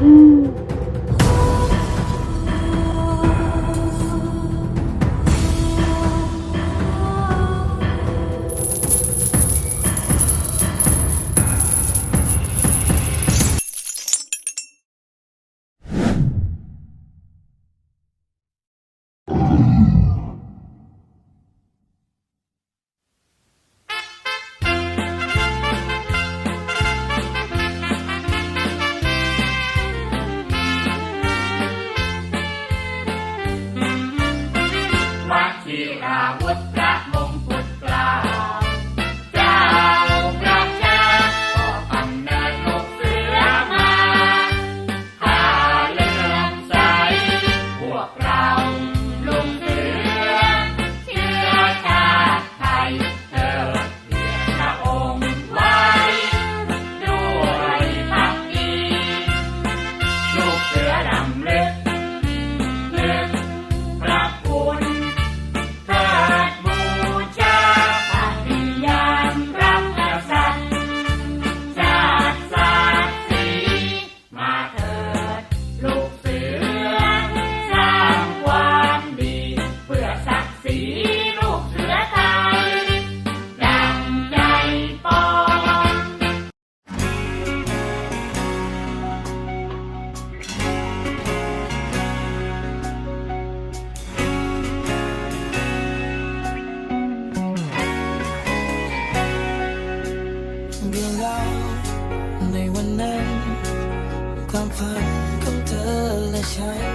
うん。 ของเธอและฉัน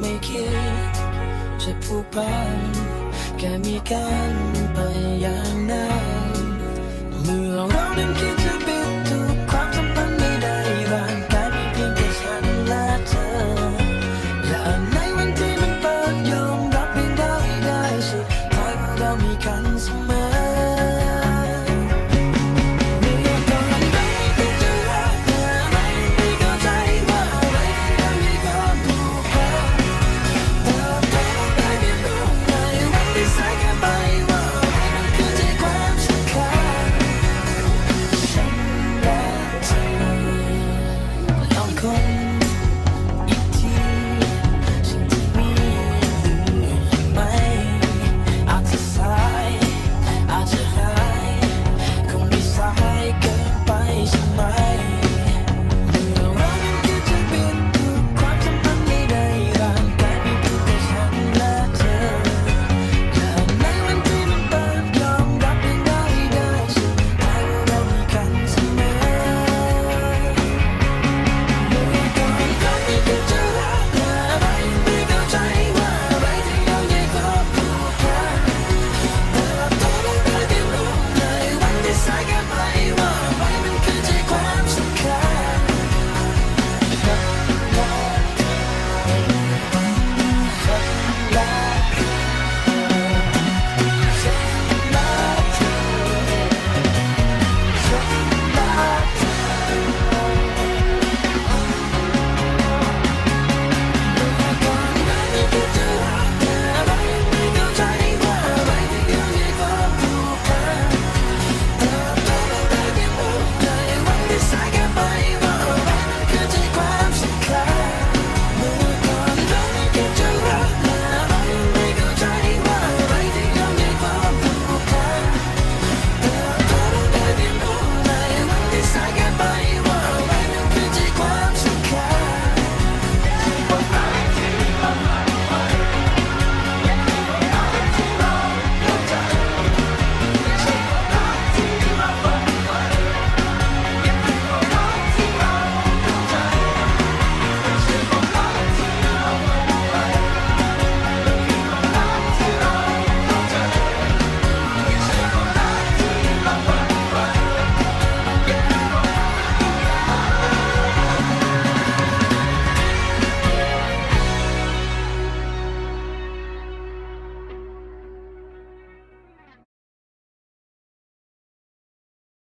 ไม่คิดจะผูกพันแค่มีกันไปอย่างนั้น come.